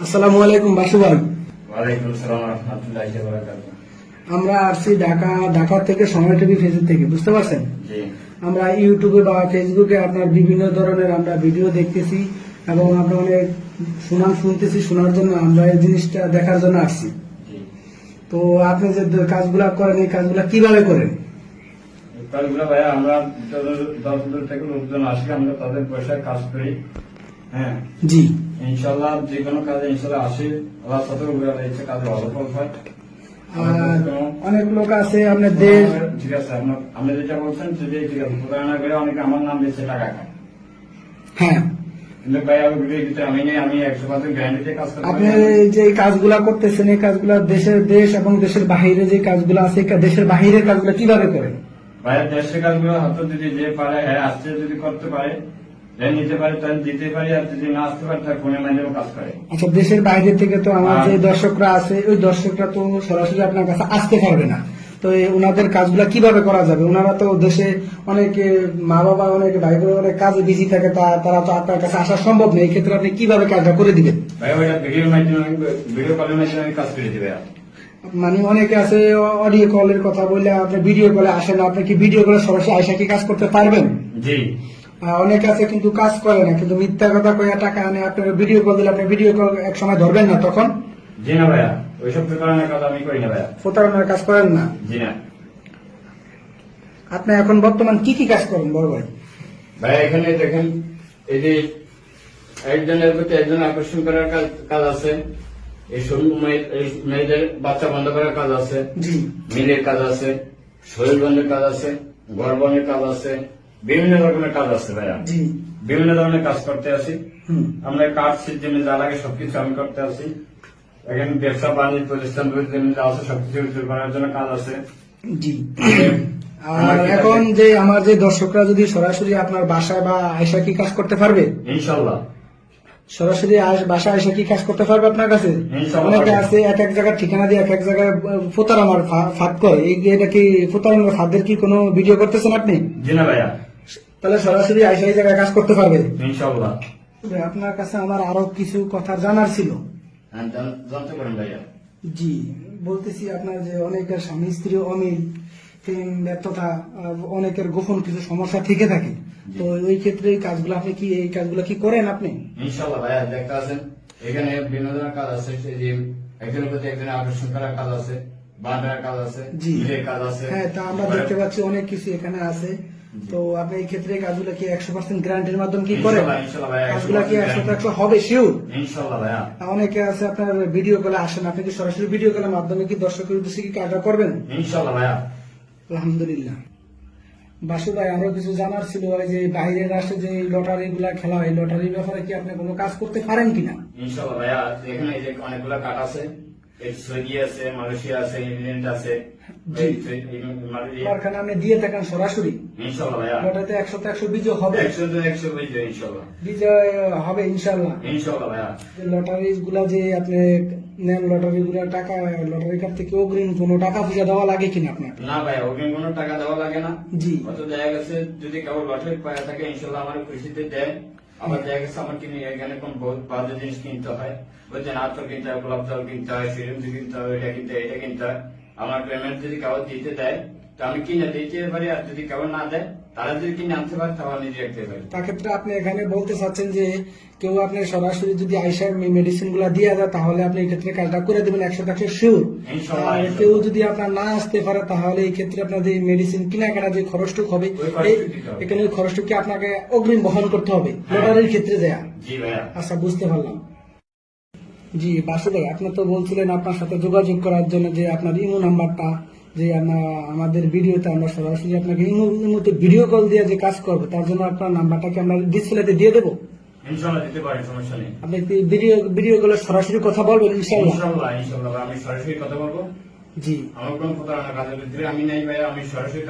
আসসালামু আলাইকুম বাসু ভাই ওয়ালাইকুম আসসালাম রহমতুল্লাহ বারাকাতুহ। আমরা আসছি ঢাকা ঢাকা থেকে সময় টিভি ফেসবুক থেকে বুঝতে পারছেন? আমরা ইউটিউবে বা ফেসবুকে আপনার বিভিন্ন ধরনের আমরা ভিডিও দেখতেছি এবং আমরা অনেক সুনাম শুনতেছি শোনার জন্য আমরা এই জিনিসটা দেখার জন্য আসছি। তো আপনি যে কাজগুলা করেন এই কাজগুলা কীভাবে করেন? কাজগুলো ভাইয়া আমরা থেকে লোকজন আসে আমরা তাদের পয়সায় কাজ করি। হ্যাঁ। জি। ইনশাল্লাহ যে কোনো কাজে ইনশাল্লাহ আসে। আল্লাহ সাথে উপরে ইচ্ছে কাজে ভালো ফল হয় অনেক লোক আছে আপনার দেশ ঠিক আছে আপনি যেটা বলছেন সেটাই ঠিক আছে প্রতারণা করে অনেকে আমার নাম দিচ্ছে টাকা খায়। হ্যাঁ। আপনি। যে কাজগুলা করতেছেন এই কাজগুলা দেশের দেশ এবং দেশের বাহিরে যে কাজগুলো আছে দেশের বাহিরের কাজগুলো কীভাবে করেন? ভাইয়া দেশের কাজগুলো হয়তো যদি যে পারে হ্যাঁ আসতে যদি করতে পারে যে নিতে পারে তাহলে দিতে পারি আর যদি না আসতে পারে তার ফোনের মাধ্যমে কাজ করে। আচ্ছা দেশের বাইরে থেকে তো আমার যে দর্শকরা আছে ওই দর্শকরা তো সরাসরি আপনার কাছে আসতে পারবে না। তো ওনাদের কাজগুলা কীভাবে করা যাবে? ওনারা তো দেশে অনেক মা বাবা অনেক ভাই বোন অনেক কাজে বিজি থাকে তারা তো আপনার কাছে আসা সম্ভব নেই। এই ক্ষেত্রে আপনি কীভাবে কাজটা করে দিবেন? ভাইয়া ওইটা ভিডিওর মাধ্যমে ভিডিও কলের মাধ্যমে আমি কাজ করে দিবে। মানে অনেকে আছে অডিও কলের কথা বললে আপনি ভিডিও কলে আসেন আপনি কি ভিডিও কলে সরাসরি আইসা কি কাজ করতে পারবেন? জি। অনেকে আছে কিন্তু কাজ করে না কিন্তু মিথ্যা কথা কয়ে টাকা আনে আপনার ভিডিও কল দিলে আপনি ভিডিও কল এক সময় ধরবেন না তখন? জি না ভাইয়া ওইসব প্রতারণার কাজ আমি করি না ভাইয়া। প্রতারণার কাজ করেন না? জি না। আপনি এখন বর্তমান কি কি কাজ করেন বড় ভাই? ভাইয়া এখানে দেখেন এই যে একজনের প্রতি একজন আকর্ষণ করার কাজ আছে। এই এই মেয়েদের বাচ্চা বন্ধ করার কাজ আছে। মিলের কাজ আছে শরীর বন্ধের কাজ আছে ঘর বন্ধের কাজ আছে। বিভিন্ন রকমের কাজ আছে ভাইয়া। বিভিন্ন ধরনের কাজ করতে আছি। হুম। আমরা কাঠ সিজনে যা লাগে সবকিছু আমি করতে আছি। এখানে ব্যবসা বাণিজ্য প্রতিষ্ঠান যা আছে সবকিছু করার জন্য কাজ আছে। জি। আর এখন যে আমার যে দর্শকরা যদি সরাসরি আপনার বাসায় বা আয়সা কি কাজ করতে পারবে? ইনশাল্লাহ। সরাসরি আস- বাসায় এসে কি কাজ করতে পারবে আপনার কাছে? অনেকে আছে এক এক জায়গার ঠিকানা দিয়ে এক এক জায়গায় ফোতার আমার ফাঁদ করে। এই এটা কি প্রতারণার ফাঁদের কি কোনো ভিডিও করতেছেন আপনি? জি না ভাইয়া। তাহলে সরাসরি আয়সা এই জায়গায় কাজ করতে পারবে? ইনশাল্লাহ তবে আপনার কাছে আমার আরও কিছু কথা জানার ছিল। হ্যাঁ, জানতে পারেন ভাইয়া। জি বলতেছি আপনার যে অনেকের স্বামী স্ত্রী অমিল প্রেম ব্যর্থতা অনেকের গোপন কিছু সমস্যা থেকে থাকে। তো ওই ক্ষেত্রে এই কাজগুলো আপনি কি এই কাজগুলো কি করেন আপনি? ইনশাল্লাহ ভাইয়া দেখতে আছেন। এখানে বিভিন্ন ধরনের কাজ আছে যে একজনের প্রতি একজনের আকর্ষণ করার কাজ আছে বান্ডার কাজ আছে জি। কাজ আছে। হ্যাঁ তা আমরা দেখতে পাচ্ছি অনেক কিছু এখানে আছে। তো আপনি এই ক্ষেত্রে কাজগুলো কি একশো পার্সেন্ট গ্রান্টের মাধ্যমে কি করেন? ইনশাল্লাহ, ইনশাল্লাহ ভাইয়া, 100% কাজগুলো কি একশো। একশো হবে শিওর অনেকে আছে আপনার ভিডিও কলে আসেন আপনি কি সরাসরি ভিডিও কলের মাধ্যমে কি দর্শকের উদ্দেশ্যে কি কাজটা করবেন? আলহামদুলিল্লাহ। বাসু ভাই আরও কিছু জানার ছিল যে বাইরের রাষ্ট্রে যে লটারি গুলা খেলা হয় লটারির ব্যাপারে কি আপনি কোনো কাজ করতে পারেন কিনা? ইনশাল্লাহ ভাইয়া এখানে যে অনেকগুলো কাঠ আছে। সৌদি আছে মালয়েশিয়া আছে ইংল্যান্ড আছে। জি। এই- এই- এই মালয়েশিয়া- কারখানা আপনি দিয়ে থাকেন সরাসরি? লটারিতে একশো একশো বিজয় হবে। একশো একশো বুঝবে ইনশাল্লাহ। বিজয় হবে ইনশাল্লাহ। ইনশাল্লাহ ভাইয়া। লটারি গুলা যে আপনি নেন লটারি গুলা টাকা লটারি কার্ড থেকে অগ্রিম কোনো টাকা পয়সা দেওয়া লাগে কিনা আপনার? না ভাই ওখানে কোনো টাকা দেওয়া লাগে না। জি। অত দেখা গেছে যদি কেউ লটারি পায় থাকে ইনশাল্লাহ আমার খুশিতে দেয়। আবার দেখা গেছে আমার কিনে এখানে কোন বহুত বাজে জিনিস কিনতে হয়। বলছে আতর কিনতে হয়, গোলাপ জল কিনতে হয়, সিরিঞ্জ কিনতে হয়, এটা কিনতে হয়, এটা কিনতে হয়। আমার পেমেন্ট যদি কেউ দিতে দেয়, তো আমি কিনে দিতে পারি, আর যদি কেউ না দেয় তারা যদি কিনে আনতে পারে তাহলে নিজে রাখতে পারি তার ক্ষেত্রে আপনি এখানে বলতে চাচ্ছেন যে কেউ আপনি সরাসরি যদি আইসার মেডিসিনগুলা দিয়ে দেয় তাহলে আপনি এই ক্ষেত্রে কাজটা করে দেবেন একশো একশো শিওর আর কেউ যদি আপনার না আসতে পারে তাহলে এই ক্ষেত্রে আপনার যে মেডিসিন কিনা কেনা যে খরচটুক হবে। এখানে ওই খরচটুকু আপনাকে অগ্রিম বহন করতে হবে লটারির ক্ষেত্রে ভাইয়া। আচ্ছা বুঝতে পারলাম। জি বাসু ভাই আপনি তো বলছিলেন আপনার সাথে যোগাযোগ করার জন্য যে আপনার ইমো নাম্বারটা যে আমরা- আমাদের ভিডিওতে আমরা সরাসরি আপনাকে ইমোতে ভিডিও কল দিয়ে যে কাজ করব তার জন্য আপনার নাম্বারটাকে আমরা ডিসপ্লেতে দিয়ে দেবো। ইনশাল্লাহ সমস্যা নেই। আপনি ভিডিও ভিডিও কলে সরাসরি কথা বলবেন ইনশাল্লাহ? ইনশাল্লাহ ইনশাল্লাহ। আমি সরাসরি কথা বলব? জি। আমার কোনো প্রতারণা কাজের ভিতরে আমি নাই ভাইয়া আমি সরাসরি